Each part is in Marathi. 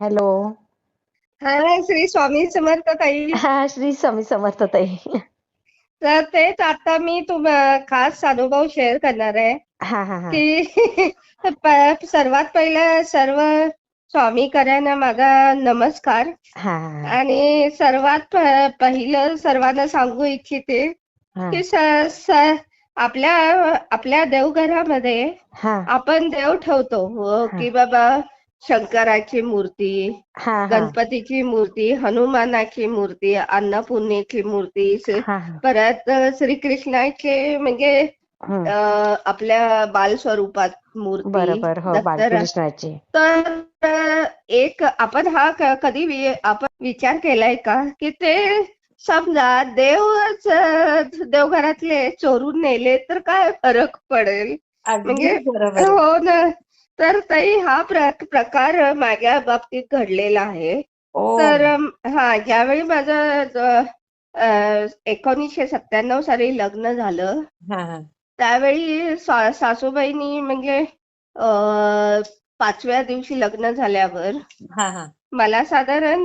हॅलो. हा श्री स्वामी समर्थ ताई. हा श्री स्वामी समर्थ ताई. तर तेच आता मी तुम खास अनुभव शेअर करणार आहे. हा हा हा. की सर्वात पहिलं सर्व स्वामीकरांना माझा नमस्कार. आणि सर्वात पहिलं सर्वांना सांगू इच्छिते की आपल्या आपल्या देवघरामध्ये हा. आपण देव ठेवतो. हा. की बाबा शंकराची मूर्ती हा हा. गणपतीची मूर्ती हनुमानाची मूर्ती अन्नपूर्णेची मूर्ती हा हा. परत श्रीकृष्णाचे म्हणजे हम्म. अ, आपल्या बाल स्वरूपात मूर्ती बरोबर हो बालकृष्णाची. तर अ, एक आपण हा क- कधी वि- आपण विचार केलाय का? की ते समजा देवच अ, देवघरातले चोरून नेले तर काय फरक पडेल? म्हणजे बरोबर. हो ना. तर ताई हा प्र प्रकार माझ्या बाबतीत घडलेला आहे. तर हा ज्यावेळी माझं एकोणीसशे सत्त्याण्णव साली लग्न झालं. त्यावेळी सासूबाईंनी म्हणजे पाचव्या दिवशी लग्न झाल्यावर मला साधारण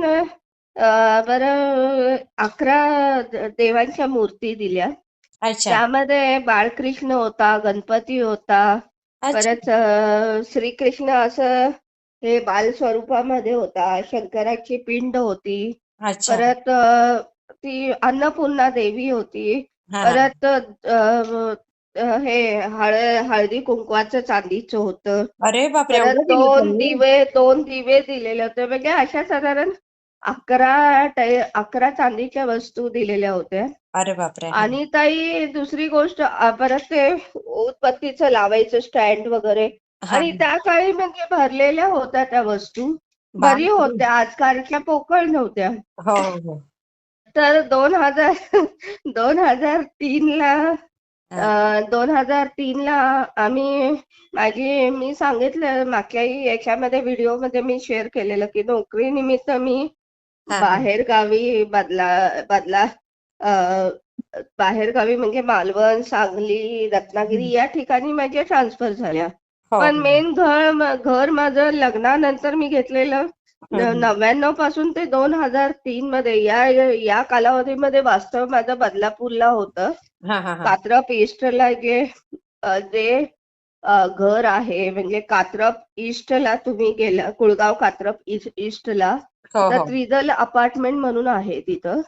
बरं अकरा देवांच्या मूर्ती दिल्या. अच्छा. त्यामध्ये बाळकृष्ण होता गणपती होता परत श्रीकृष्ण असं हे बाल स्वरूपामध्ये होता शंकराची पिंड होती. परत ती अन्नपूर्णा देवी होती. परत हे हळ हळदी कुंकवाचं चांदीचं होतं. अरे दोन? दिवे दोन दिवे दिलेले होते. म्हणजे अशा साधारण अकरा अकरा चांदीच्या वस्तू दिलेल्या होत्या. अरे बापरे आणि ताई दुसरी गोष्ट अ, परत ते उदबत्तीचं लावायचं स्टँड वगैरे हा आणि त्या काळी म्हणजे भरलेल्या होत्या त्या वस्तू बरी बापरे. होत्या आजकालच्या पोकळ नव्हत्या हो हो तर दोन हजार दोन हजार तीन ला हा. दोन हजार तीन ला आम्ही माझी मी सांगितलं मागच्याही याच्यामध्ये व्हिडिओमध्ये मी शेअर केलेलं की नोकरी निमित्त मी हा, हा. बाहेर गावी बदला बदला अ, बाहेर गावी म्हणजे मालवण सांगली रत्नागिरी या ठिकाणी माझ्या ट्रान्सफर झाल्या. हो, पण. मेन घर घर माझं लग्नानंतर मी घेतलेलं. नव्याण्णवपासून ते दोन हजार तीन मध्ये या या कालावधीमध्ये वास्तव माझं बदलापूरला होतं. कात्रप ईस्टला जे जे घर आहे म्हणजे कात्रप ईस्टला तुम्ही गेला कुळगाव कात्रप ईस- ईस्टला हो तर हो. त्रिदल अपार्टमेंट म्हणून आहे तिथं.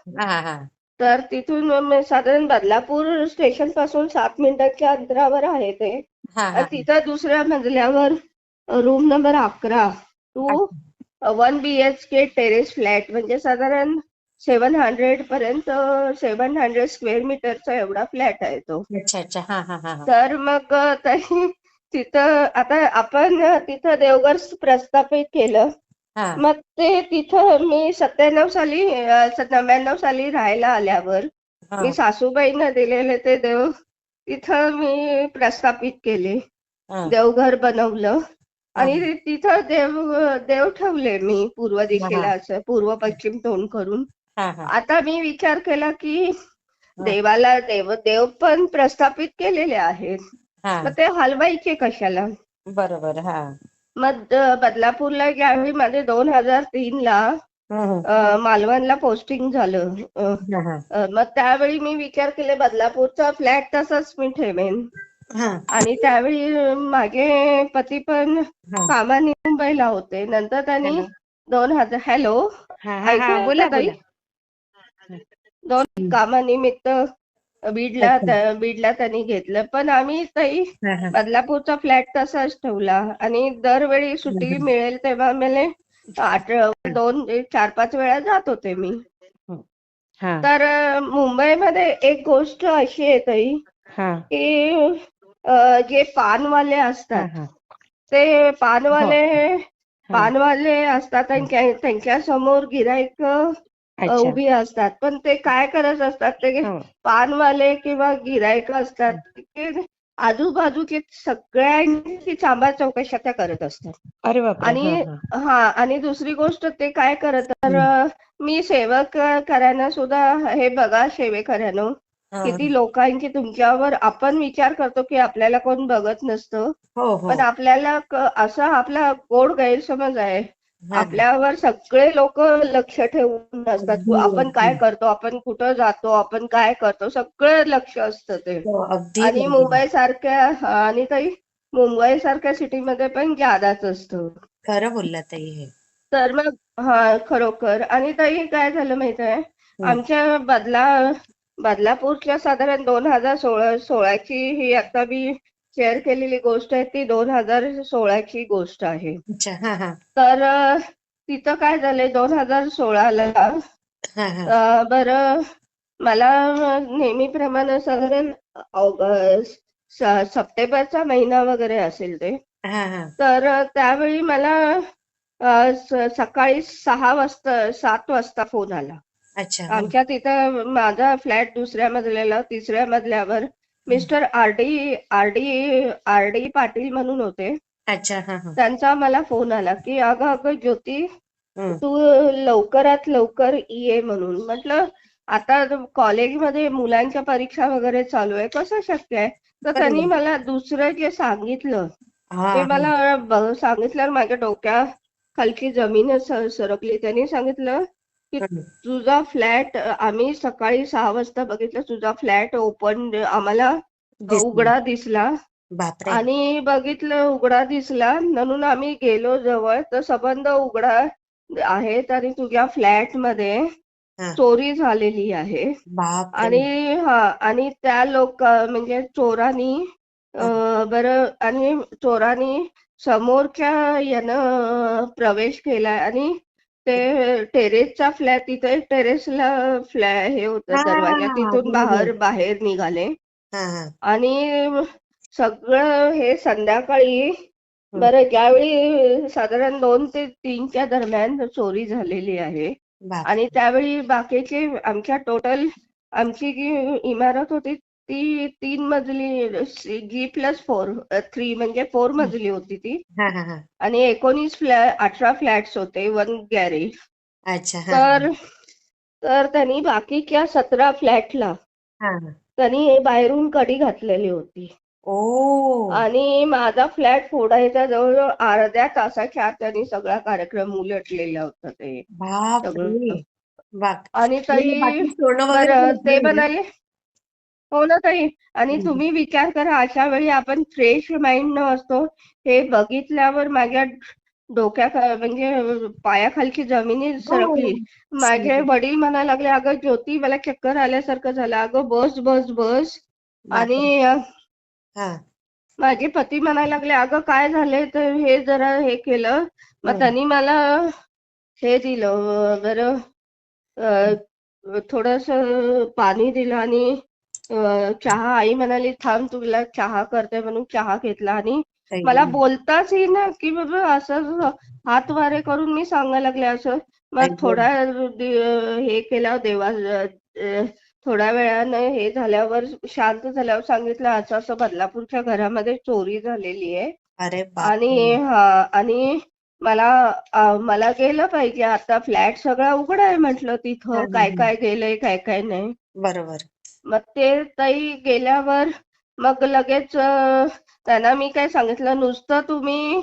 तर तिथून म- साधारण बदलापूर स्टेशनपासून सात मिनिटाच्या अंतरावर आहे ते. तिथं दुसऱ्या मजल्यावर रूम नंबर अकरा two one B H K terrace flat म्हणजे साधारण सेव्हन हंड्रेड पर्यंत सेव्हन हंड्रेड स्क्वेअर मीटरचा एवढा फ्लॅट आहे तो. अच्छा अच्छा. हा हा हा हा. तर मग तिथं आता आपण तिथं देवघर प्रस्थापित केलं. हा. मग ते तिथं मी सत्त्याण्णव साली अ, स- नव्याण्णव साली राहायला आल्यावर हा. मी सासूबाईंना दिलेले ते देव तिथं मी प्रस्थापित केले. हा. देवघर बनवलं. आणि तिथं देव देव ठेवले मी पूर्व दिशेला असं पूर्व पश्चिम तोंड करून. हा हा. आता मी विचार केला की देवाला देव देव पण प्रस्थापित केलेले आहेत. हा. मग ते हलवायचे कशाला? बरोबर हा. मग बदलापूरला ज्यावेळी माझे दोन हजार तीन ला. अ, मालवणला पोस्टिंग झालं अ, अ, मग त्यावेळी मी विचार केले बदलापूरचा फ्लॅट तसाच मी ठेवेन हा आणि त्यावेळी माझे पती पण. कामाने मुंबईला होते नंतर त्यांनी हॅलो. दोन हजार हॅलो ऐकू येतं ताई? बोला दोन कामानिमित्त बीडला बीडला त्यांनी घेतलं. पण आम्ही ताई हा हा. बदलापूरचा फ्लॅट तसाच ठेवला. आणि दरवेळी सुट्टी. मिळेल तेव्हा मला आठ दोन चार पाच वेळा जात होते मी. तर मुंबईमध्ये एक गोष्ट अशी आहे ताई हा. की जे पानवाले असतात ते पानवाले हो. पानवाले असतात त्यांच्यासमोर गिराईक अच्छा उभी असतात. पण ते काय करत असतात ते हो. पानवाले किंवा गिराईक असतात ते आजूबाजूचे सगळ्यांची चांबा चौकशा त्या करत असतात. आणि हा, आणि दुसरी गोष्ट ते काय करत तर मी सेवक करायला सुद्धा हे बघा सेवेकऱ्यानं. किती लोकांची तुमच्यावर आपण विचार करतो की आपल्याला कोण बघत नसतं. हो हो. पण आपल्याला असा आपला गोड गैरसमज आहे. आपल्यावर सगळे लोक लक्ष ठेवून असतात. अगदी, आपण काय. करतो आपण कुठं जातो आपण काय करतो सगळं लक्ष असतं ते. हो, आणि. मुंबई सारख्या आणि ताई मुंबई सारख्या सिटीमध्ये पण जादाच असतं. खरं बोलला ताई हे. तर मग हा खरोखर. आणि ताई काय झालं माहीत आहे आमच्या बदला बदलापूरच्या साधारण दोन हजार सोळा सोळाची ही आता मी शेअर केलेली गोष्ट आहे ती दोन हजार सोळाची गोष्ट आहे. अच्छा तर तिथं काय झालंय दोन हजार सोळाला बरं मला नेहमीप्रमाणे साधारण सप्टेंबरचा महिना वगैरे असेल ते. हा हा. तर त्यावेळी मला सकाळी सहा वाजता सात वाजता फोन आला. अच्छा. आमच्या तिथं माझा फ्लॅट दुसऱ्या मजल्याला तिसऱ्या मजल्यावर mister R D R D R D Patil म्हणून होते अच्छा हा हा त्यांचा मला फोन आला की अगं अगं ज्योती. तू लवकरात लवकर ये म्हणून म्हटलं आता कॉलेजमध्ये मुलांच्या परीक्षा वगैरे चालू आहे कसं शक्य आहे तर त्यांनी. मला दुसरं जे सांगितलं हा ते. मला ब- सांगितल्यावर माझ्या डोक्या खालची जमीनच सरकली त्यांनी सांगितलं हम्म. तुझा फ्लॅट आम्ही सकाळी सहा वाजता बघितलं तुझा फ्लॅट ओपन आम्हाला. उघडा दिसला. आणि बघितलं उघडा दिसला. म्हणून आम्ही गेलो जवळ. तर सबंध उघडा आहेत आणि तुझ्या फ्लॅटमध्ये. चोरी झालेली आहे. आणि हा आणि त्या लोक म्हणजे चोरांनी बरं आणि चोरांनी समोरच्या यानं प्रवेश केलाय. आणि ते टेरेसचा फ्लॅट तिथे एक टेरेसला फ्लॅ हे होतं हा, दरवाजा. तिथून बरोबर. बाहेर बाहेर निघाले. हा हा. आणि सगळं हे संध्याकाळी बरं ज्यावेळी साधारण दोन ते तीनच्या दरम्यान चोरी झालेली आहे. आणि त्यावेळी बाकीचे आमच्या टोटल आमची जी इमारत होती ती तीन मजली जी प्लस फोर थ्री म्हणजे फोर मजली होती ती. आणि एकोणीस फ्लॅट अठरा फ्लॅट्स होते वन गॅरेज अच्छा तर तर त्यांनी बाकीच्या सतरा फ्लॅटला त्यांनी बाहेरून कडी घातलेली होती. ओ. आणि माझा फ्लॅट फोडायचा जवळजवळ अर्ध्या तासाच्या आत त्यांनी सगळा कार्यक्रम उलटलेला होता ते. सगळं. आणि घेतलं ते? म्हणाले हो ना ताई आणि. तुम्ही विचार करा अशा वेळी आपण फ्रेश माइंड न असतो हे बघितल्यावर माझ्या डोक्या म्हणजे पायाखालची जमिनी सरकली माझे. वडील म्हणायला लागले अगं ज्योती मला चक्कर आल्यासारखं झालं अगं बस बस बस. आणि हा माझे पती म्हणायला लागले अगं काय झालंय तर हे जरा हे केलं मग. त्यांनी मला हे दिलं बरं थोडस पाणी दिलं आणि चहा आई म्हणाली थांब तुला चहा करते म्हणून चहा घेतला आणि. मला बोलताच येईना की बाबा असं हात वारे करून मी सांगायला लागले असं. मग. थोडा हे केलं देवा थोड्या वेळानं हे झाल्यावर शांत झाल्यावर सांगितलं असं असं बदलापूरच्या घरामध्ये चोरी झालेली आहे. अरे आणि हा आणि मला मला गेलं पाहिजे. आता फ्लॅट सगळा उघडा आहे म्हटलं तिथं. हम्म, काय हम्म. काय गेलंय काय काय नाही. बरोबर. मग ते ताई गेल्यावर मग लगेच त्यांना मी काय सांगितलं नुसतं तुम्ही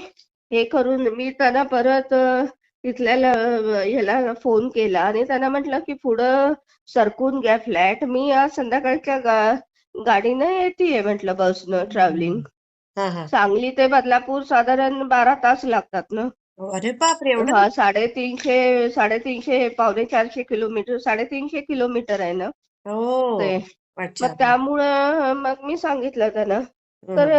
हे करून मी त्यांना परत तिथल्या ह्याला फोन केला आणि त्यांना म्हटलं की पुढं सरकून घ्या फ्लॅट. मी आज संध्याकाळच्या गा गाडीनं येतेय म्हटलं बसनं ट्रॅव्हलिंग हा हा. सांगली ते बदलापूर साधारण बारा तास लागतात ना. अरे बापरे एवढं हा साडेतीनशे साडेतीनशे पावणे चारशे किलोमीटर साडेतीनशे किलोमीटर आहे ना. हो. ते. अच्छा. मग त्यामुळं मग मी सांगितलं त्यांना. तर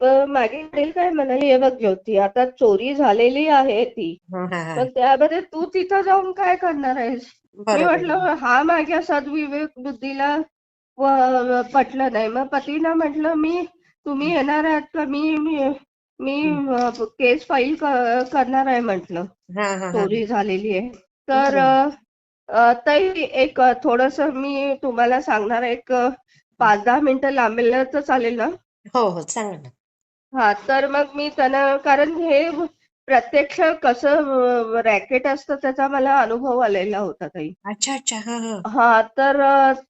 अ, माझे वडील काय म्हणाले हे बघ ज्योती आता चोरी झालेली आहे ती. हा हा हा. पण त्यामध्ये तू तिथं जाऊन काय करणार आहेस? मी बरोबर. म्हटलं हा माझ्या सद्विवेक बुद्धीला व- पटलं नाही. मग पतीला म्हटलं मी तुम्ही येणार आहात का? मी मी मी अ, केस फाईल क- करणार आहे म्हटलं. हा हा हा. चोरी झालेली आहे. तर. अ, ताई एक थोडस मी तुम्हाला सांगणार. एक पाच दहा मिनिटं लांबलं तर चालेल ना हो हो सांगा ना हा तर मग मी त्यांना कारण हे प्रत्यक्ष कसं रॅकेट असतं त्याचा मला अनुभव आलेला होता ताई अच्छा अच्छा हा हा तर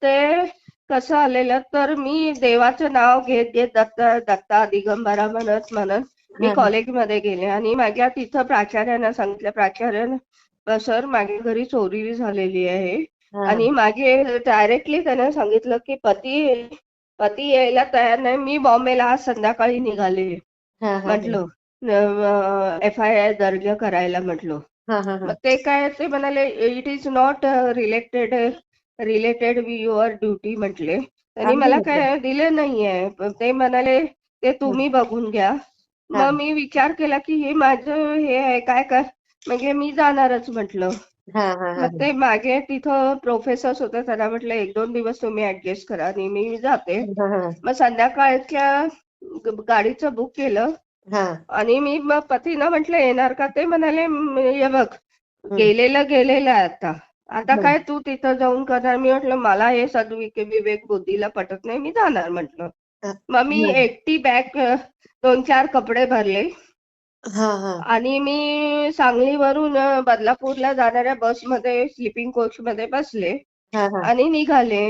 ते कसं आलेलं तर मी देवाचं नाव घेत घेत दत्त दत्ता दिगंबरा म्हणत म्हणत मी. कॉलेजमध्ये गेले आणि माझ्या तिथं प्राचार्यांना सांगितलं प्राचार्य सर माझ्या घरी चोरी झालेली आहे. आणि माझे डायरेक्टली त्याने सांगितलं की पती पती यायला तयार नाही मी बॉम्बेला आज संध्याकाळी निघाले म्हटलं एफ आय आय दर्ज करायला म्हटलं. मग ते काय ते म्हणाले it is not related related your duty म्हटले त्यांनी अगदी मला. काय दिले नाहीये ते म्हणाले ते तुम्ही बघून घ्या. मग मी विचार केला की हे माझं हे आहे काय काय म्हणजे मी जाणारच म्हटलं. हा, हा, हा, मग ते मागे तिथं प्रोफेसर्स होते त्यांना म्हटलं एक दोन दिवस तुम्ही ऍडजस्ट करा आणि मी जाते. मग संध्याकाळच्या गाडीचं बुक केलं. हा. आणि मी मग पतीनं म्हटलं येणार का? ते म्हणाले "म, हे बघ गेलेलं गेलेलं आहे आता. आता. काय तू तिथं जाऊन करणार? मी म्हटलं मला हे सद्विक विवेक बुद्धीला पटत नाही मी जाणार म्हटलं. मग मी. एकटी बॅग दोन चार कपडे भरले. हा, हा. आणि मी सांगलीवरून अ, बदलापूरला जाणाऱ्या बसमध्ये स्लीपिंग कोच मध्ये बसले हा, हा. आणि निघाले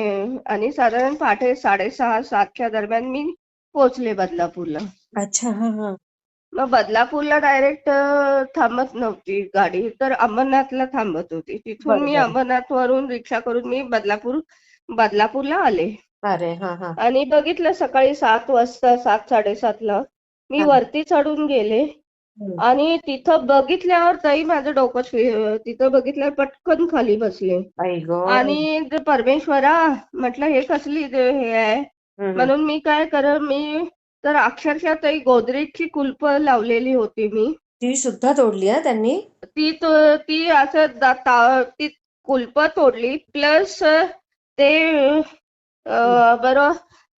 आणि साधारण पहाटे साडेसहा सातच्या दरम्यान मी पोहोचले बदलापूरला अच्छा हा हा मग बदलापूरला डायरेक्ट थांबत नव्हती गाडी तर अंबरनाथला थांबत होती तिथून मी बरोबर. अंबरनाथ वरून रिक्षा करून मी बदलापूर बदलापूरला आले अरे हा हा आणि बघितलं सकाळी सात वाजता सात साडेसातला मी हा. वरती चढून गेले. आणि तिथं बघितल्यावर ताई माझं डोकं फि- तिथं बघितल्यावर पटकन खाली बसले. आई गो. आणि ते परमेश्वरा म्हटलं हे कसली ते हे आहे. हम्म. म्हणून मी काय कर मी तर अक्षरशः ताई गोदरेजची कुलप लावलेली होती मी. ती सुद्धा तोडली हा त्यांनी? ती तो- ती असं दा- ता- ती कुलप तोडली. प्लस ते अं, बरं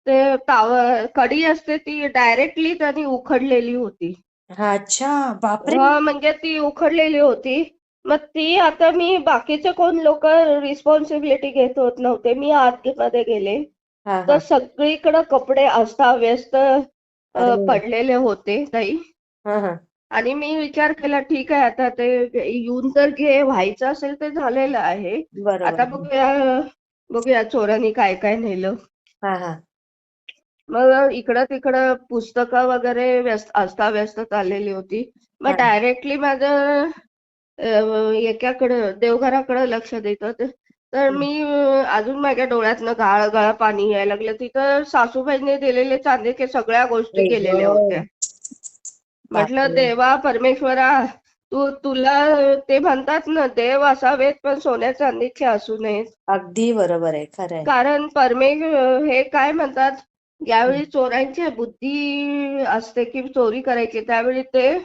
ते ताव कडी असते ती डायरेक्टली त्यांनी उखडलेली होती. अच्छा बापरे. हा म्हणजे ती उखडलेली होती. मग ती आता मी बाकीचे कोण लोक रिस्पॉन्सिबिलिटी घेत होत नव्हते. मी आतमध्ये गेले. हा हा. तर सगळीकडे कपडे अस्ताव्यस्त अं, अरे. पडलेले होते ताई. हा हा. आणि मी विचार केला ठीक आहे आता ते येऊन तर घे व्हायचं असेल ते झालेलं आहे. आता बघूया बघूया चोरांनी काय काय नेलं. हा हा. मग इकडं तिकडं पुस्तकं वगैरे व्यस्त अस्ताव्यस्त चाललेली होती मग. डायरेक्टली माझं एकाकडं देवघराकडं लक्ष देत होते तर. मी अजून माझ्या डोळ्यातनं गाळ गाळ पाणी यायला लागलं तिथं सासूबाईंनी दिलेले चांदीचे सगळ्या गोष्टी केलेल्या. होत्या म्हटलं. देवा परमेश्वरा तू तुला ते म्हणतात ना देव असावेत पण सोन्या चांदीचे असू नयेत अगदी बरोबर आहे खरं कारण परमेश हे काय म्हणतात ज्यावेळी चोरांची बुद्धी असते की चोरी करायची त्यावेळी ते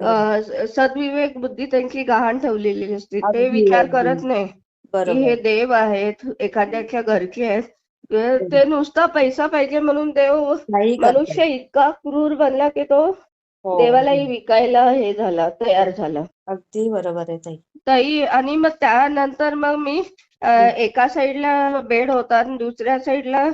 अ, सद्विवेक बुद्धी त्यांची गहाण ठेवलेली असते. ते अगदी, विचार अगदी. करत नाही की बरोबर. हे देव आहेत एखाद्याच्या घरचे आहेत. ते- ते नुसता पैसा पाहिजे म्हणून देव नाही. मनुष्य इतका क्रूर बनला की तो हो, देवालाही. विकायला हे झाला तयार झाला. अगदी बरोबर आहे ताई. ताई आणि मग त्यानंतर मग मी अ, एका साईडला बेड होता आणि दुसऱ्या साईडला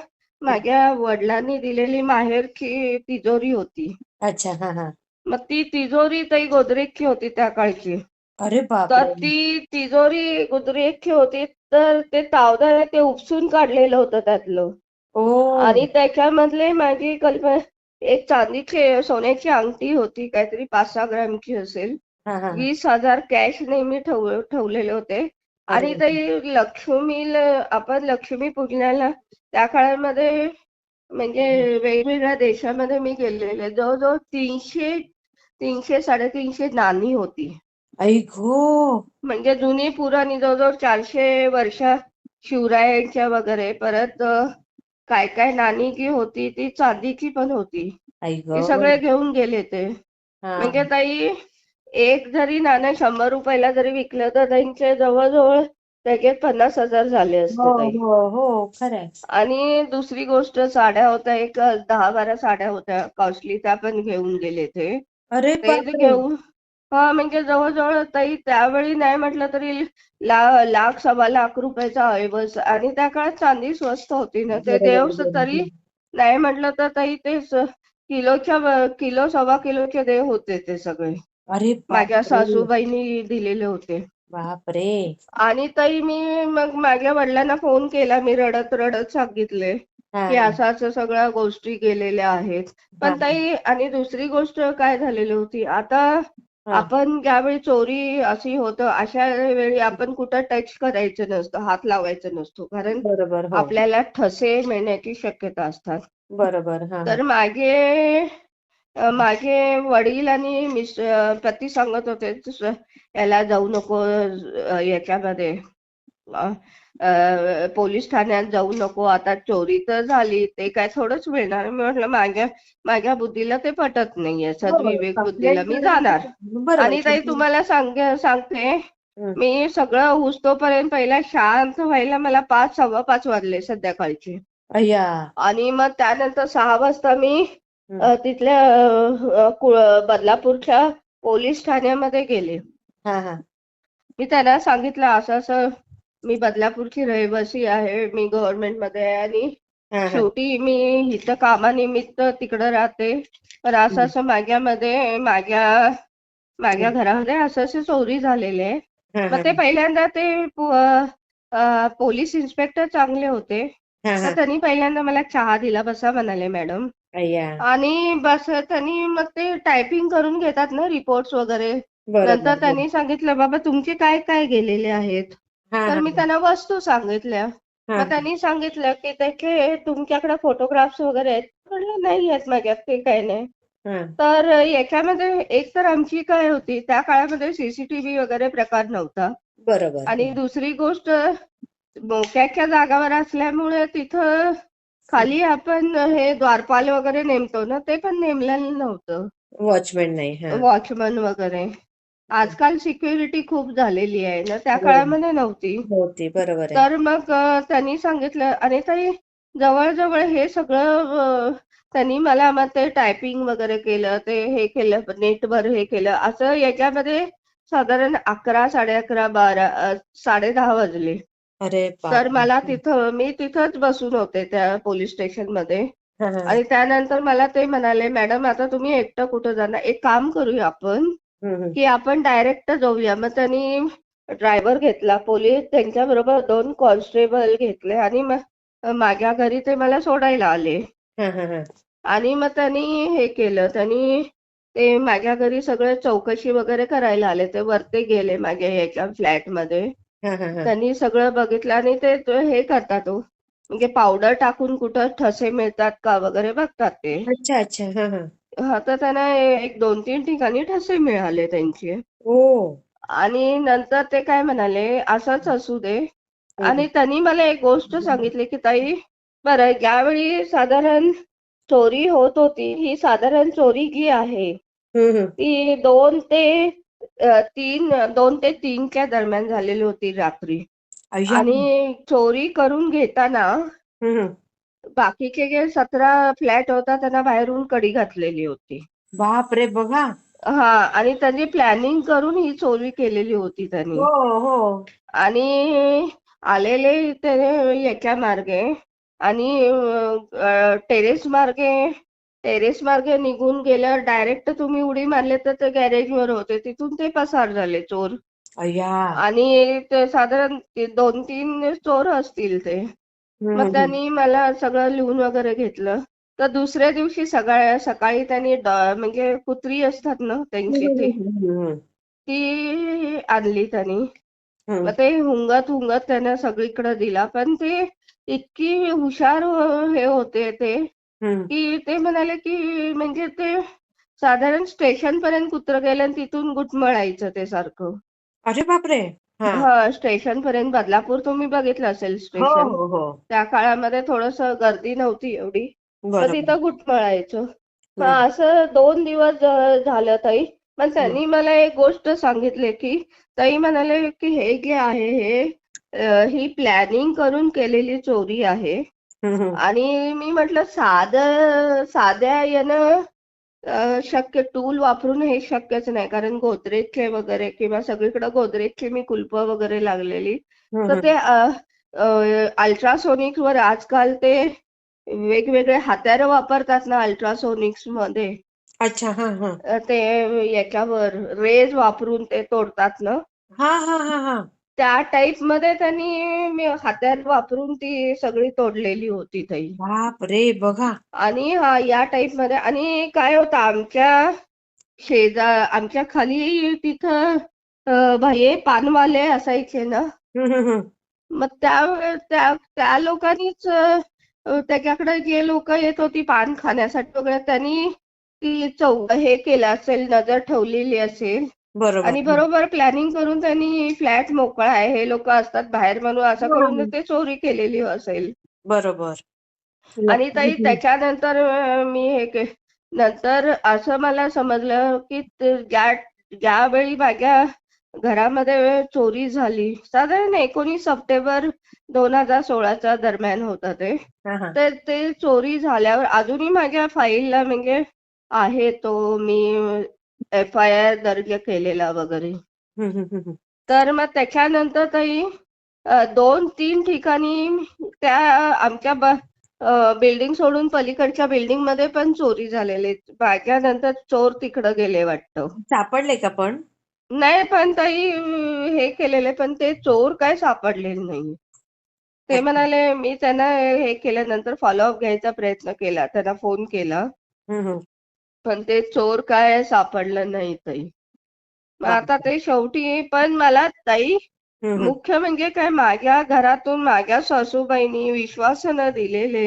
माझ्या वडिलांनी दिलेली माहेरची तिजोरी होती. अच्छा हा हा. मग ती तिजोरी ताई गोदरेजची होती त्या काळची. अरे तर बापरे ती तिजोरी गोदरेजची होती तर ते तावदार ते उपसून काढलेलं होतं त्यातलं. ओ. आणि त्याच्यामधले माझी कल्पना एक चांदीची सोन्याची अंगठी होती काहीतरी पाच सहा ग्रॅमची असेल. हा हा वीस हजार कॅश नेहमी ठेव ठेवलेले होते. आणि ते लक्ष्मीला आपण लक्ष्मी पूजनाला त्या काळामध्ये म्हणजे वेगवेगळ्या देशामध्ये मी गेलेले. जवळजवळ तीनशे तीनशे साडेतीनशे नाणी होती. गो! म्हणजे जुनी पुराणी जवळजवळ चारशे वर्षा शिवरायांच्या वगैरे. परत काय काय नाणी जी होती ती चांदीची पण होती. ते सगळे घेऊन गेले ते. म्हणजे ताई एक जरी नाणं शंभर रुपयाला जरी विकलं तर त्यांचे जवळजवळ त्याचे पन्नास हजार झाले हो असते ताई. हो हो खरं आहे आणि दुसरी गोष्ट साड्या होत्या एक दहा बारा साड्या होत्या कॉस्टली त्या पण घेऊन गेले ते. अरे ते बापरे! घेऊन हा म्हणजे जवळजवळ ताई त्यावेळी नाही म्हटलं तरी ला लाख सव्वा लाख रुपयाचा ऐवज आणि त्या काळात चांदी स्वस्त होती ना ते देव बरोबर. तरी नाही म्हटलं तर ताई ते स- किलोच्या व- किलो सव्वा किलोचे देव होते ते सगळे. अरे माझ्या बापरे! सासूबाईंनी दिलेले होते. बापरे. आणि ताई मी मग माझ्या वडिलांना फोन केला मी रडत रडत सांगितले हा. की असं असं सगळ्या गोष्टी केलेल्या आहेत. हा. पण ताई आणि दुसरी गोष्ट काय झालेली होती? आता हा. आपण ज्यावेळी चोरी अशी होतं अशा वेळी आपण कुठं टच करायचं नसतं हात लावायचं नसतो. कारण बरोबर हो. आपल्याला ठसे मिळण्याची शक्यता असतात. बरोबर हा तर मागे अ, माझे वडील आणि मिस अ, पती सांगत होते "तसं याला जाऊ नको याच्यामध्ये. पोलीस ठाण्यात जाऊ नको आता चोरी तर झाली ते काय थोडंच मिळणार. मी म्हटलं माझ्या माझ्या बुद्धीला ते पटत नाहीये सद्विवेक बुद्धीला मी जाणार. आणि ताई तुम्हाला सांगे सांगते. मी सगळं हुसतोपर्यंत पहिला शांत व्हायला मला पाच सव्वा पाच वाजले संध्याकाळचे. आणि मग त्यानंतर सहा वाजता मी तिथल्या बदलापूरच्या पोलीस ठाण्यामध्ये गेले. हा हा. मी त्यांना सांगितलं असं असं मी बदलापूरची रहिवासी आहे मी गव्हर्नमेंटमध्ये आहे आणि हा हा. शेवटी मी इथं कामानिमित्त तिकडं राहते. तर असं हम्म. असं माझ्यामध्ये माझ्या माझ्या घरामध्ये असं असं चोरी झालेले आहे. हा मग ते पहिल्यांदा ते पो- अ, पोलीस इन्स्पेक्टर चांगले होते. हा हा. तर त्यांनी पहिल्यांदा मला चहा दिला बसा म्हणाले मॅडम. अय्या. आणि बस त्यांनी मग ते टायपिंग करून घेतात ना रिपोर्ट्स वगैरे. नंतर. त्यांनी सांगितलं बाबा तुमचे काय काय गेलेले आहेत? तर मी त्यांना वस्तू सांगितल्या. मग त्यांनी सांगितलं की त्याचे तुमच्याकडे फोटोग्राफ्स वगैरे आहेत. म्हटलं नाही आहेत माझ्यात ते काय नाही. हा. तर याच्यामध्ये एक तर आमची काय होती त्या काळामध्ये सीसीटीव्ही वगैरे प्रकार नव्हता. बरोबर. आणि दुसरी गोष्ट मोक्याच्या जागावर असल्यामुळे तिथं खाली आपण हे द्वारपाल वगैरे नेमतो ना ते पण नेमलेलं नव्हतं. वॉचमॅन नाही वॉचमन वगैरे. आजकाल सिक्युरिटी खूप झालेली आहे ना त्या. काळामध्ये नव्हती. होती बरोबर आहे. तर मग त्यांनी सांगितलं आणि ताई जवळजवळ हे सगळं त्यांनी मला मग ते टायपिंग वगैरे केलं ते हे केलं नेटवर हे केलं असं याच्यामध्ये साधारण अकरा साडे अकरा बारा साडे दहा वाजले. अरे तर मला तिथं मी तिथंच बसून होते त्या पोलीस स्टेशनमध्ये आणि त्यानंतर मला ते म्हणाले मॅडम आता तुम्ही एकटं कुठं जाणार? एक काम करूया आपण. की आपण डायरेक्ट जाऊया. मग त्यांनी ड्रायव्हर घेतला. पोलीस त्यांच्या बरोबर दोन कॉन्स्टेबल घेतले आणि माझ्या घरी ते मला सोडायला आले. हा हा हा. आणि मग त्यांनी हे केलं. त्यांनी ते माझ्या घरी सगळं चौकशी वगैरे करायला आले. ते वरती गेले माझ्या याच्या फ्लॅटमध्ये हा हा हा. त्यांनी सगळं बघितलं आणि ते हे करतात तो म्हणजे पावडर टाकून कुठं ठसे मिळतात का वगैरे बघतात ते. अच्छा अच्छा. हा हा हा तर त्यांना एक दोन तीन ठिकाणी ठसे मिळाले त्यांचे ओ आणि नंतर ते काय म्हणाले असंच असू दे. आणि त्यांनी मला एक गोष्ट सांगितली की ताई बरं यावेळी साधारण चोरी होत होती ही साधारण चोरी जी आहे. ती दोन ते तीन दोन ते तीनच्या दरम्यान झालेली होती रात्री आणि चोरी करून घेताना. बाकीचे जे सतरा फ्लॅट होता त्यांना बाहेरून कडी घातलेली होती. बाप रे बघा. हा आणि त्यांनी प्लॅनिंग करून ही चोरी केलेली होती त्यांनी. हो हो. आणि आलेले ते याच्या मार्गे आणि टेरेस मार्गे टेरेस मार्गे निघून गेल्यावर डायरेक्ट तुम्ही उडी मारले तर ते गॅरेजवर होते. तिथून ते पसार झाले चोर. अय्या. आणि ते साधारण ते दोन तीन चोर असतील ते. मग. त्यांनी मला सगळं लिहून वगैरे घेतलं तर दुसऱ्या दिवशी सकाळ सकाळी त्यांनी म्हणजे कुत्री असतात ना त्यांची ती. ती आणली त्यांनी. मग ते हुंगत हुंगत त्यानं सगळीकडे दिला पण ते इतकी हुशार हे होते ते. की ते म्हणाले की म्हणजे ते साधारण स्टेशन पर्यंत कुत्रं गेलं आणि तिथून गुटमळायचं ते सारखं अरे बापरे हा. हा स्टेशन पर्यंत बदलापूर तुम्ही बघितलं असेल हो स्टेशन हो हो. त्या काळामध्ये थोडस गर्दी नव्हती एवढी. बरोबर. तिथं गुटमळायचं मग हम्म. असं दोन दिवस झालं ताई. पण त्यांनी मला एक गोष्ट सांगितली की ताई म्हणाले की हे जे आहे हे अ, ही प्लॅनिंग करून केलेली चोरी आहे. हम्म, हम्म. आणि मी म्हटलं साध साध्या यानं शक्य टूल वापरून हे शक्यच नाही. कारण गोदरेजचे वगैरे किंवा सगळीकडे गोदरेजची मी कुलप वगैरे लागलेली. तर ते अल्ट्रासोनिक वर आजकाल ते वेगवेगळे हत्यारं वापरतात ना अल्ट्रासोनिक्समध्ये अच्छा हा हा. ते याच्यावर रेज वापरून ते तोडतात ना. हा हा हा हा. त्या टाईपमध्ये त्यांनी मी हात्यार वापरून ती सगळी तोडलेली होती ताई. बाप रे बघा. आणि हा या टाईपमध्ये आणि काय होतं आमच्या शेजा आमच्या खाली तिथं भये पानवाले असायचे ना. मग त्या त्या त्या लोकांनीच त्याच्याकडे जे लोक येत होती पान खाण्यासाठी वगैरे त्यांनी ती चौ हे केलं असेल नजर ठेवलेली असेल. बरोबर. आणि बरोबर प्लॅनिंग करून त्यांनी फ्लॅट मोकळा आहे. हे लोक असतात बाहेर म्हणून असं हो. करून ते चोरी केलेली असेल. बरोबर. आणि ताई त्याच्यानंतर मी हे के नंतर असं मला समजलं की ज्या ज्यावेळी माझ्या घरामध्ये चोरी झाली साधारण एकोणीस सप्टेंबर दोन हजार सोळाच्या दरम्यान होता ते. तर ते चोरी झाल्यावर अजूनही माझ्या फाईलला म्हणजे आहे तो मी एफ आय आर दर्ज केलेला वगैरे. तर मग त्याच्यानंतर अ, दोन तीन ठिकाणी त्या आमच्या बिल्डिंग सोडून पलीकडच्या बिल्डिंगमध्ये पण चोरी झालेली. माझ्यानंतर चोर तिकडं गेले वाटतं. सापडले का पण? नाही पण ताई हे केलेले पण ते चोर काय सापडलेले नाही ते म्हणाले मी त्यांना हे केल्यानंतर फॉलोअप घ्यायचा प्रयत्न केला त्यांना फोन केला. पण ते चोर काय सापडलं नाही ताई. मग आता ते शेवटी पण मला ताई. मुख्य म्हणजे काय माझ्या घरातून माझ्या सासूबाईंनी विश्वासानं दिलेले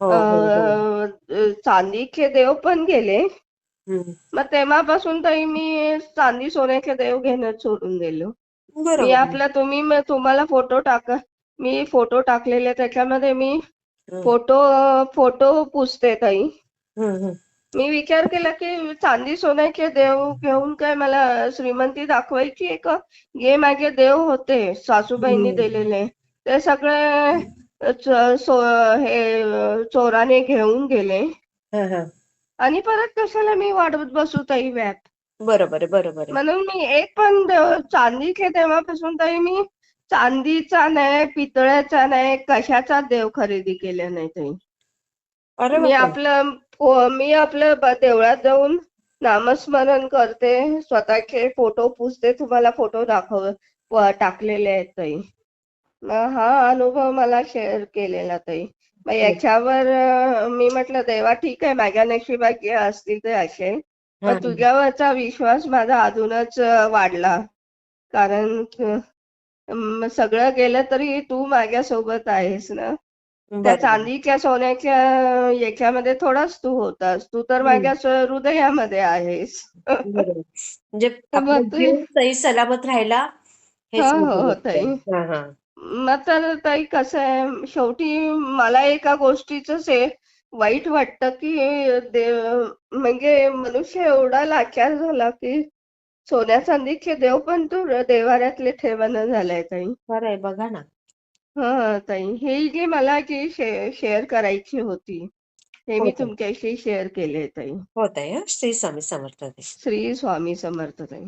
हो चांदीचे देव पण गेले. मग तेव्हापासून ताई मी चांदी सोन्याचे देव घेणं सोडून दिलं. मी आपला तुम्ही तुम्हाला फोटो टाका मी फोटो टाकलेले त्याच्यामध्ये मी फोटो फोटो पुसते ताई. मी विचार केला की चांदी सोन्याचे देव घेऊन काय मला श्रीमंती दाखवायची आहे का? जे माझे देव होते सासूबाईंनी. दिलेले. ते सगळे हे चोराने घेऊन गेले. हा, हा. आणि परत कशाला मी वाढवत बसू ताई व्याप बरोबर आहे बरोबर म्हणून मी एक पण चांदीचे तेव्हापासून ताई मी चांदीचा नाही पितळ्याचा नाही कशाचा देव खरेदी केला नाही ताई? अरे मी आपलं पो- मी आपलं ब- देवळात जाऊन नामस्मरण करते. स्वतःचे फोटो पुसते. तुम्हाला फोटो दाखव टाकलेले आहेत ताई. मग हा अनुभव मला शेअर केलेला ताई. मग याच्यावर अं, मी म्हटलं देवा ठीक आहे माझ्या नशिबात जे असतील ते असेल हा, पण तुझ्यावरचा विश्वास माझा अजूनच अं, वाढला. कारण अं, म, सगळं गेलं तरी तू माझ्या सोबत आहेस ना? त्या. चांदीच्या सोन्याच्या याच्यामध्ये थोडाच तू होतास तू तर. माझ्या हृदयामध्ये आहेस. म्हणजे सलामत राहिला हो, हो, हो. हा, हा. मग तर ताई कसं आहे शेवटी मला एका गोष्टीचं से वाईट वाटतं की देव म्हणजे मनुष्य एवढा लाचार झाला की सोन्या चांदीचे देव पण तू देवाऱ्यातले ठेवणं झालाय ताई आहे बघा ना हा ताई. ही जी मला जी शेअर करायची होती हे मी हो, ताई. तुमच्याशी शेअर केले ताई. होत आहे श्री स्वामी समर्थ ते श्री स्वामी समर्थ ताई.